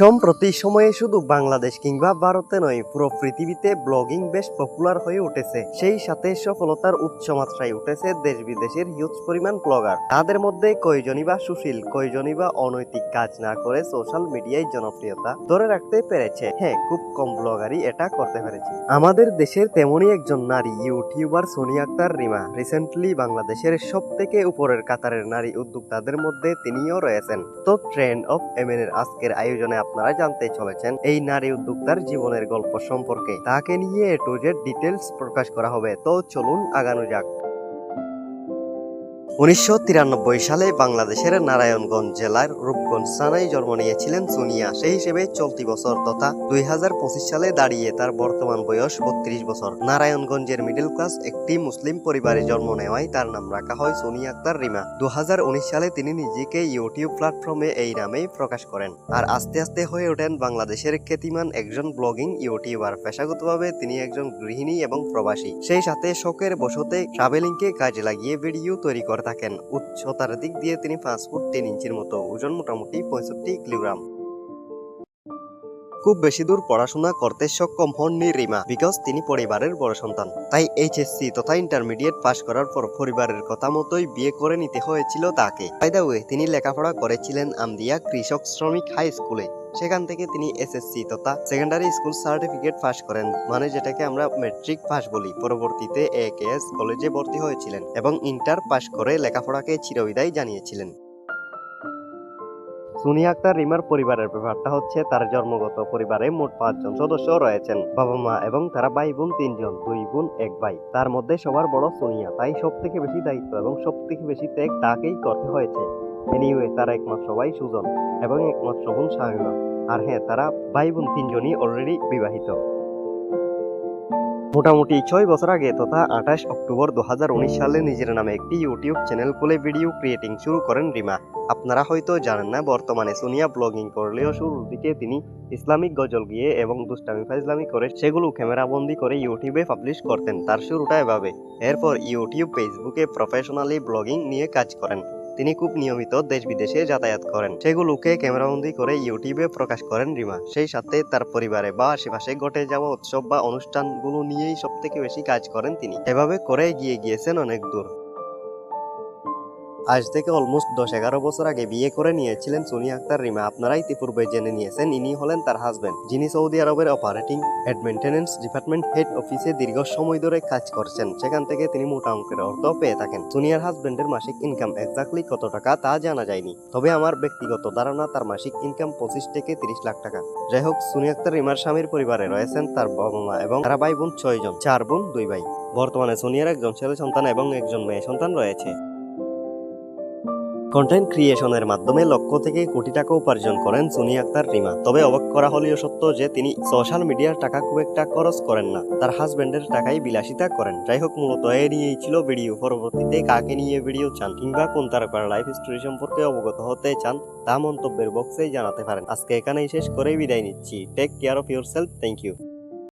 সম্প্রতি সময়ে শুধু বাংলাদেশ কিংবা ভারতে নয়, পুরো পৃথিবীতে ব্লগিং বেশ পপুলার হয়ে উঠেছে। সেই সাথে সফলতার উচ্চ মাত্রায় উঠেছে দেশ বিদেশের হিউজ পরিমাণ ব্লগার তাদের মধ্যে কয়জনই বা সুশীল, কয়জনই বা অনৈতিক কাজ না করে সোশ্যাল মিডিয়ায় জনপ্রিয়তা ধরে রাখতে পেরেছে। হ্যাঁ খুব কম ব্লগারই এটা করতে পেরেছে। আমাদের দেশের তেমনই একজন নারী ইউটিউবার সোনি আক্তার রিমা। রিসেন্টলি বাংলাদেশের সব থেকে উপরের কাতারের নারী উদ্যোক্তাদের মধ্যে তিনিও রয়েছেন। তো ট্রেন্ড অফ এমএন এর আজকের আয়োজনে আপনারা জানতে চলেছেন এই নারী উদ্যোক্তার জীবনের গল্প সম্পর্কে। তাকে নিয়ে এ টু জেড ডিটেলস প্রকাশ করা হবে। তো চলুন আগানো যাক। উনিশশো তিরানব্বই সালে বাংলাদেশের নারায়ণগঞ্জ জেলার রূপগঞ্জ থানায় জন্ম নিয়েছিলেন সোনিয়া। সেই হিসেবে চলতি বছর তথা দুই হাজার পঁচিশ সালে দাঁড়িয়ে তার বর্তমান বয়স বত্রিশ বছর। নারায়ণগঞ্জের মিডল ক্লাস একটি মুসলিম পরিবারে জন্ম নেওয়ায় তার নাম রাখা হয় সোনিয়া আক্তার রিমা। দু সালে তিনি নিজেকে ইউটিউব প্ল্যাটফর্মে এই নামেই প্রকাশ করেন আর আস্তে আস্তে হয়ে ওঠেন বাংলাদেশের খ্যাতিমান একজন ব্লগিং ইউটিউবার পেশাগতভাবে তিনি একজন গৃহিণী এবং প্রবাসী। সেই সাথে শখের বসতে ট্রাভেলিংকে কাজে লাগিয়ে ভিডিও তৈরি করে থাকেন। উচ্চতার দিক দিয়ে তিনি পাঁচ ফুট তিন ইঞ্চির মতো ওজন মোটামুটি পঁয়ষট্টি কিলোগ্রাম। খুব বেশি দূর পড়াশোনা করতে সক্ষম হননি রিমা বিকজ তিনি পরিবারের বড় সন্তান। তাই এইচএসসি তথা ইন্টারমিডিয়েট পাশ করার পর পরিবারের কথা মতোই বিয়ে করে নিতে হয়েছিল তাকে। তিনি লেখাপড়া করেছিলেন আমদিয়া কৃষক শ্রমিক হাই স্কুলে সেখান থেকে তিনি এসএসসি তথা সেকেন্ডারি স্কুল সার্টিফিকেট পাস করেন মানে যেটাকে আমরা মেট্রিক পাস বলি। পরবর্তীতে এ কলেজে ভর্তি হয়েছিলেন এবং ইন্টার পাস করে লেখাপড়াকে চিরবিদায় জানিয়েছিলেন। সুনিয়া আক্তার রিমার পরিবারের ব্যাপারটা হচ্ছে, তার জন্মগত পরিবারে মোট পাঁচজন সদস্য রয়েছেন। বাবা মা এবং তারা ভাই বোন তিনজন, দুই বোন, এক ভাই। তার মধ্যে সবার বড় সোনিয়া, তাই সব থেকে বেশি দায়িত্ব এবং সব থেকে বেশি ত্যাগ তাকেই করতে হয়েছে। এনিওয়ে তারা একমাত্র ভাই সুজন এবং একমাত্র বোন শাহিনা। আর হ্যাঁ তারা ভাই বোন তিনজনই অলরেডি বিবাহিত। মোটামুটি ছয় বছর আগে তথা আঠাশ অক্টোবর দু হাজার উনিশ সালে নিজের নামে একটি ইউটিউব চ্যানেল খুলে ভিডিও ক্রিয়েটিং শুরু করেন রিমা। আপনারা হয়তো জানেন না, বর্তমানে সোনিয়া ব্লগিং করলেও শুরুর দিকে তিনি ইসলামিক গজল গিয়ে এবং দুষ্টামি ফাইজলামি করে সেগুলো ক্যামেরাবন্দি করে ইউটিউবে পাবলিশ করতেন, তার শুরুটা এভাবে। এরপর ইউটিউব ফেসবুকে প্রফেশনালি ব্লগিং নিয়ে কাজ করেন। তিনি খুব নিয়মিত দেশ বিদেশে যাতায়াত করেন। সেগুলোকে ক্যামেরাবন্দি করে ইউটিউবে প্রকাশ করেন রিমা। সেই সাথে তার পরিবারে বা আশেপাশে ঘটে যাওয়া উৎসব বা অনুষ্ঠানগুলো নিয়েই সব থেকে বেশি কাজ করেন তিনি। এভাবে করে গিয়ে গিয়েছেন অনেক দূর। আজ থেকে অলমোস্ট দশ এগারো বছর আগে বিয়ে করে নিয়েছিলেন সোনিয়া আক্তার রিমা। আপনারা ইতিপূর্বে জেনে নিয়েছেন, ইনি হলেন তার হাজবেন্ড যিনি সৌদি আরবের operating and maintenance department head অফিসে দীর্ঘ সময় ধরে কাজ করছেন। সেখান থেকে তিনি মোটা অঙ্কের অর্থ পেয়ে থাকেন। সোনিয়ার হাজবেন্ডের মাসিক ইনকাম এক্স্যাক্টলি কত টাকা তা জানা যায়নি। তবে আমার ব্যক্তিগত ধারণা তার মাসিক ইনকাম পঁচিশ থেকে তিরিশ লাখ টাকা। যাই হোক সোনিয়া আক্তার রিমার স্বামীর পরিবারে রয়েছেন তার বাবা মা এবং তারা ভাই বোন ছয় জন চার বোন, দুই ভাই। বর্তমানে সোনিয়ার একজন ছেলে সন্তান এবং একজন মেয়ে সন্তান রয়েছে। কন্টেন্ট ক্রিয়েশনের মাধ্যমে লক্ষ থেকে কোটি টাকা উপার্জন করেন সুনি আক্তার, রিমা। তবে অবাক করা হলেও সত্য যে, তিনি সোশ্যাল মিডিয়ার টাকা খুব একটা খরচ করেন না। তার হাজব্যান্ডের টাকাই বিলাসিতা করেন। যাই হোক মূলত এ নিয়েই ছিল ভিডিও পরবর্তীতে কাকে নিয়ে ভিডিও চান কিংবা কোন তারকার লাইফ স্টোরি সম্পর্কে অবগত হতে চান, তা মন্তব্যের বক্সেই জানাতে পারেন। আজকে এখানেই শেষ করেই বিদায় নিচ্ছি। Take care of yourself thank you